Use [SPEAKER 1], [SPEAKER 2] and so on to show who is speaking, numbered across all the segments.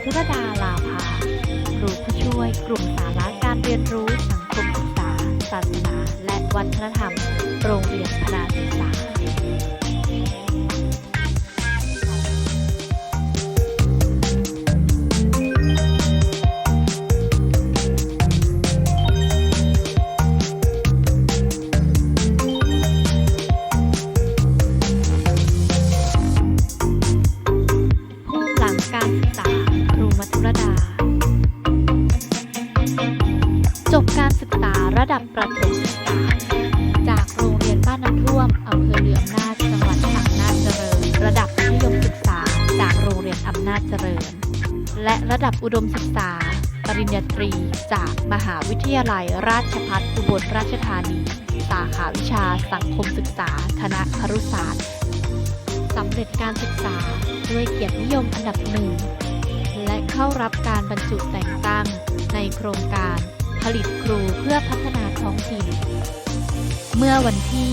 [SPEAKER 1] สาวมัทุรดาลาภาครูผู้ช่วยกลุ่มสาระการเรียนรู้สังคมศึกษา ศาสนา และวัฒนธรรม โรงเรียนพนาศึ ประถมศึกษาจากโรงเรียนบ้านน้ำท่วมอำเภอเลืออำนาจจังหวัดอำนาจเจริญ ระดับมัธยมศึกษา จากโรงเรียนอำนาจเจริญ และระดับอุดมศึกษา ปริญญาตรี จากมหาวิทยาลัยราชภัฏอุบลราชธานี สาขาวิชาสังคมศึกษา คณะครุศาสตร์สำเร็จการศึกษาด้วยเกียรตินิยมอันดับหนึ่งและเข้ารับการบรรจุแต่งตั้งในโครงการ ผลิตครูเพื่อพัฒนาท้องถิ่น เมื่อวันที่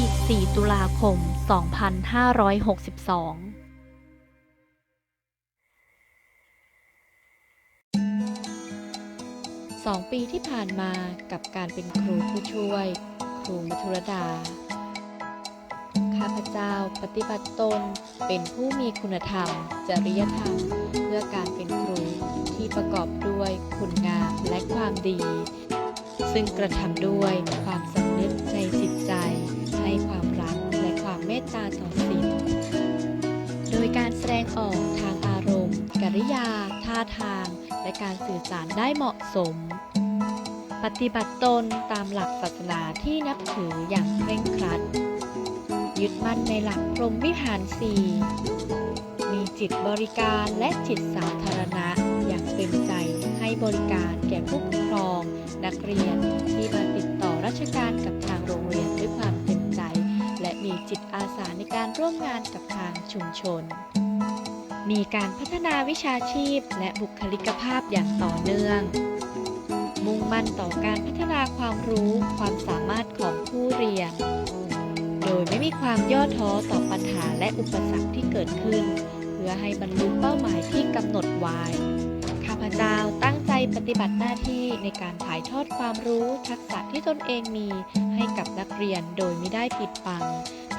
[SPEAKER 1] 4 ตุลาคม 2562สองปีที่ผ่านมากับการเป็นครูผู้ช่วย ครูมัทุรดา ข้าพเจ้าปฏิบัติตนเป็นผู้มีคุณธรรม จริยธรรม เพื่อการเป็นครูที่ประกอบด้วยคุณงามและความดี ซึ่งกระทำด้วยความสำนึกในจิตใจ ให้ความรักและความเมตตาต่อสิ่งโดยการแสดงออกทางอารมณ์ กริยา ท่าทาง และการสื่อสารได้เหมาะสม ปฏิบัติตนตามหลักศาสนาที่นับถืออย่างเคร่งครัด ยึดมั่นในหลักพรหมวิหารสี่มีจิตบริการและจิตสาธารณะอย่างเต็มใจให้บริการแก่ผู้ นักเรียนที่มาติดต่อราชการกับทางโรงเรียนด้วยความเต็มใจ และมีจิตอาสาในการร่วมงานกับทางชุมชน มีการพัฒนาวิชาชีพและบุคลิกภาพอย่างต่อเนื่อง มุ่งมั่นต่อการพัฒนาความรู้ความสามารถของผู้เรียน โดยไม่มีความย่อท้อต่อปัญหาและอุปสรรคที่เกิดขึ้น เพื่อให้บรรลุเป้าหมายที่กำหนดไว้ เจ้าตั้งใจปฏิบัติหน้าที่ในการถ่ายทอดความรู้ทักษะที่ตนเองมีให้กับนักเรียนโดยไม่ได้ปิดบัง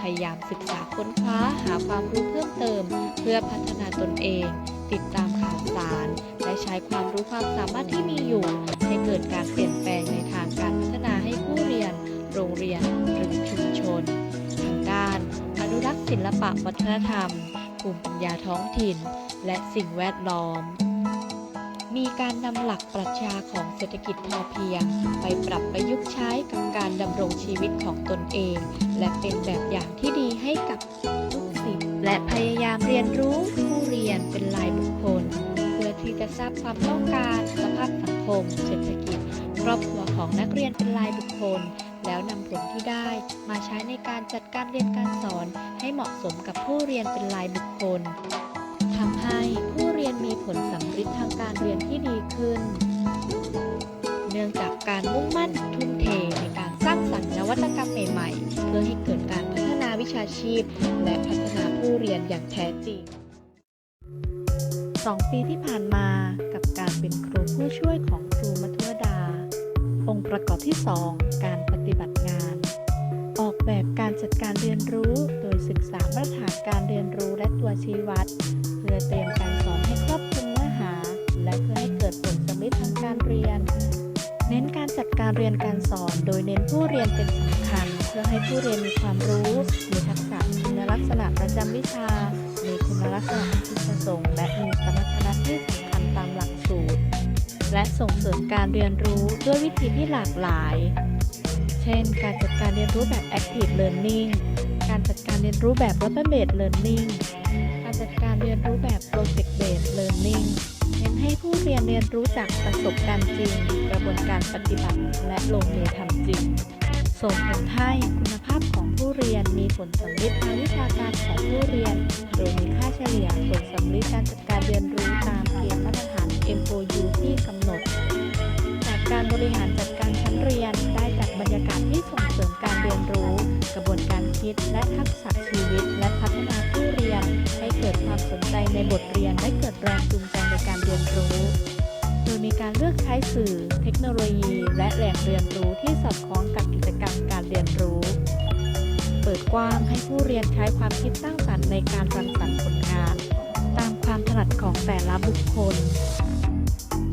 [SPEAKER 1] พยายามศึกษาค้นคว้าหาความรู้เพิ่มเติม เพื่อพัฒนาตนเอง ติดตามข่าวสาร และใช้ความรู้ความสามารถที่มีอยู่ ให้เกิดการเปลี่ยนแปลงในทางการพัฒนาให้ผู้เรียน โรงเรียนหรือชุมชน ทางด้าน อนุรักษ์ศิลปะวัฒนธรรมภูมิปัญญาท้องถิ่น และสิ่งแวดล้อม มีการนำหลักปรัชญาของเศรษฐกิจพอเพียง ไปปรับประยุกต์ใช้กับการดำรงชีวิตของตนเอง และเป็นแบบอย่างที่ดีให้กับลูกศิษย์และพยายามเรียนรู้ผู้เรียนเป็นรายบุคคล เพื่อที่จะทราบความต้องการสภาพสังคม เศรษฐกิจ ครอบครัวของนักเรียนเป็นรายบุคคล แล้วนำผลที่ได้มาใช้ในการจัดการเรียนการสอน ให้เหมาะสมกับผู้เรียนเป็นรายบุคคล มีผลสำฤทธิ์ทางการเรียนที่ดีขึ้น เนื่องจากการมุ่งมั่นทุ่มเทในการสร้างสรรค์นวัตกรรมใหม่ๆ เพื่อให้เกิดการพัฒนาวิชาชีพ และพัฒนาผู้เรียนอย่างแท้จริง 2 ปีที่ผ่านมากับการเป็นครูผู้ช่วยของครูมัทุรดา องค์ประกอบที่ 2 การปฏิบัติงาน ออกแบบการจัดการเรียนรู้โดยศึกษามาตรฐานการเรียนรู้และตัวชี้วัด เพื่อเตรียมการสอน และเพื่อให้เกิดผลสำเร็จทางการเรียน เน้นการจัดการเรียนการสอน โดยเน้นผู้เรียนเป็นสำคัญ เพื่อให้ผู้เรียนมีความรู้มีทักษะคุณลักษณะประจำวิชา มีคุณลักษณะอันพึงประสงค์และมีสมรรถนะที่สำคัญตามหลักสูตร และส่งเสริมการเรียนรู้ด้วยวิธีที่หลากหลาย เช่น การจัดการเรียนรู้แบบ active learning การจัดการเรียนรู้แบบ rubber based learning การจัดการเรียนรู้แบบ project based learning ให้ผู้เรียนเรียนรู้จากประสบการณ์จริง กระบวนการปฏิบัติและลงมือทำจริง ส่งผลให้คุณภาพของผู้เรียนมีผลสำลิดทางวิชาการของผู้เรียน โดยมีค่าเฉลี่ยผลสำลิดการจัดการเรียนรู้ตามเกณฑ์มาตรฐาน MOU ที่กำหนด จากการบริหารจัดการชั้นเรียน รรยากาศที่ส่งเสริมการเรียนรู้ กระบวนการคิด และทักษะชีวิต และพัฒนาผู้เรียน ให้เกิดความสนในบทเรียนและเกิดแรงจูงใจในการเรียนรู้ โดยมีการเลือกใช้สื่อ เทคโนโลยี และแหล่งเรียนรู้ที่สอดคล้องกับกิจกรรมการเรียนรู้ เปิดกว้างให้ผู้เรียนใช้ความคิดสร้างสรรค์ในการรังสรรค์ผลงาน ตามความถนัดของแต่ละบุคคล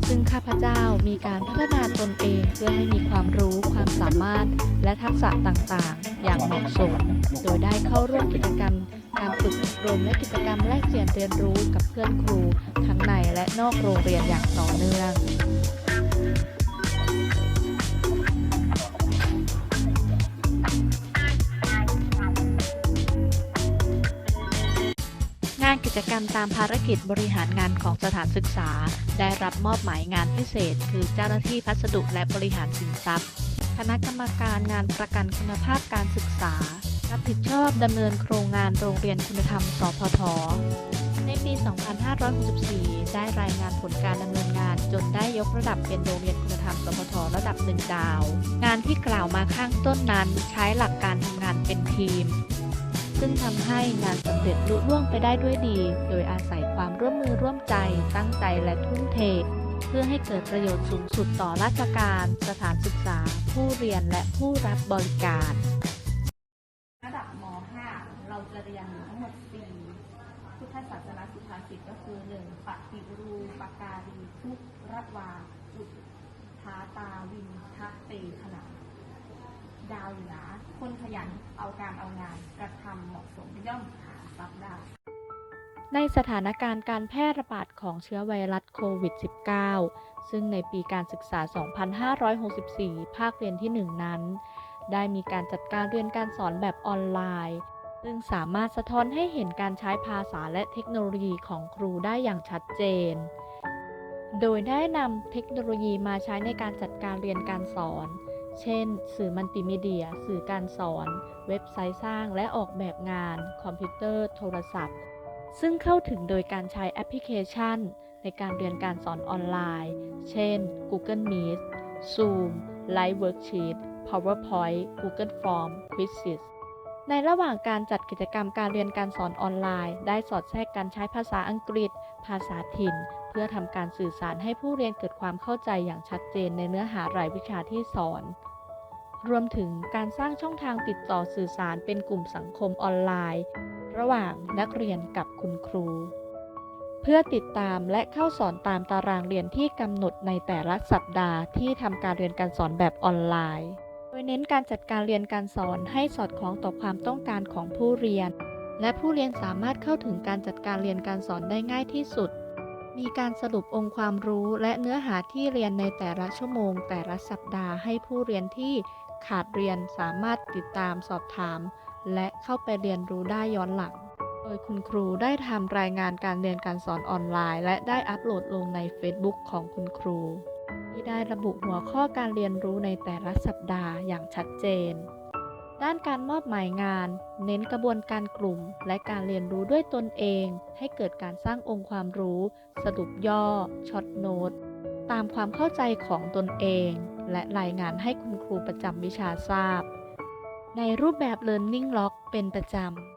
[SPEAKER 1] ซึ่งข้าพเจ้ามีการพัฒนาตนเองเพื่อให้มีความรู้ความสามารถ และทักษะต่างๆ อย่างเหมาะสม โดยได้เข้าร่วมกิจกรรม การฝึกอบรมและกิจกรรมแลกเปลี่ยนเรียนรู้กับเพื่อนครู ทั้งในและนอกโรงเรียนอย่างต่อเนื่อง จกรรมตามภารกิจบริหารงานของสถานศึกษา ได้รับมอบหมายงานพิเศษ คือเจ้าหน้าที่พัสดุและบริหารสินทรัพย์ คณะกรรมการงานประกันคุณภาพการศึกษา รับผิดชอบดำเนินโครงงานโรงเรียนคุณธรรม สพท ในปี 2564 ได้รายงานผลการดำเนินงานจนได้ยกระดับเป็นโรงเรียนคุณธรรม สพท ระดับหนึ่งดาว งานที่กล่าวมาข้างต้นนั้นใช้หลักการทำงานเป็นทีม ซึ่งทำให้งานสำเร็จลุล่วงไปได้ด้วยดี โดยอาศัยความร่วมมือร่วมใจ ตั้งใจและทุ่มเท เพื่อให้เกิดประโยชน์สูงสุดต่อราชการ สถานศึกษา ผู้เรียนและผู้รับบริการ
[SPEAKER 2] ระดับม .5 เราจะเรียนทั้งหมด4พุทธศาสนาสุภาษิตก็คือ 1. ปฏิรูปการีทุกระวาอุทาตาวินทะเตขนา ดาวอยู่นะคนขยันเอาการเอางานกระทำเหมาะสมย่อมหาทรัพย์ได้
[SPEAKER 1] ในสถานการณ์การแพร่ระบาดของเชื้อไวรัสโควิด -19 ซึ่งในปีการศึกษา 2564 ภาคเรียนที่ 1 นั้น ได้มีการจัดการเรียนการสอนแบบออนไลน์ ซึ่งสามารถสะท้อนให้เห็นการใช้ภาษาและเทคโนโลยีของครูได้อย่างชัดเจน โดยได้นำเทคโนโลยีมาใช้ในการจัดการเรียนการสอน เช่น สื่อมัลติมีเดีย สื่อการสอน เว็บไซต์สร้างและออกแบบงาน คอมพิวเตอร์ โทรศัพท์ ซึ่งเข้าถึงโดยการใช้แอปพลิเคชัน ในการเรียนการสอนออนไลน์ เช่น Google Meet Zoom Live Worksheet PowerPoint Google Form Quizzes ในระหว่างการจัดกิจกรรมการเรียนการสอนออนไลน์ ได้สอดแทรกการใช้ภาษาอังกฤษ ภาษาถิ่น เพื่อทำการสื่อสารให้ผู้เรียนเกิดความเข้าใจอย่างชัดเจนในเนื้อหารายวิชาที่สอน รวมถึงการสร้างช่องทางติดต่อสื่อสารเป็นกลุ่มสังคมออนไลน์ ระหว่างนักเรียนกับคุณครู เพื่อติดตามและเข้าสอนตามตารางเรียนที่กำหนดในแต่ละสัปดาห์ที่ทำการเรียนการสอนแบบออนไลน์ ยเน้นการจัดการเรียนการสอนให้สอดคล้องต่อความต้องการของผู้เรียน และผู้เรียนสามารถเข้าถึงการจัดการเรียนการสอนได้ง่ายที่สุด มีการสรุปองค์ความรู้และเนื้อหาที่เรียนในแต่ละชั่วโมง แต่ละสัปดาห์ให้ผู้เรียนที่ขาดเรียนสามารถติดตามสอบถาม และเข้าไปเรียนรู้ได้ย้อนหลัง โดยคุณครูได้ทำรายงานการเรียนการสอนออนไลน์ และได้อัปโหลดลงใน Facebook ของคุณครู ที่ได้ระบุหัวข้อการเรียนรู้ในแต่ละสัปดาห์อย่างชัดเจน ด้านการมอบหมายงาน เน้นกระบวนการกลุ่ม และการเรียนรู้ด้วยตนเอง ให้เกิดการสร้างองค์ความรู้ สรุปย่อ ช็อตโน้ต ตามความเข้าใจของตนเอง และรายงานให้คุณครูประจำวิชาทราบ ในรูปแบบ Learning Log เป็นประจำ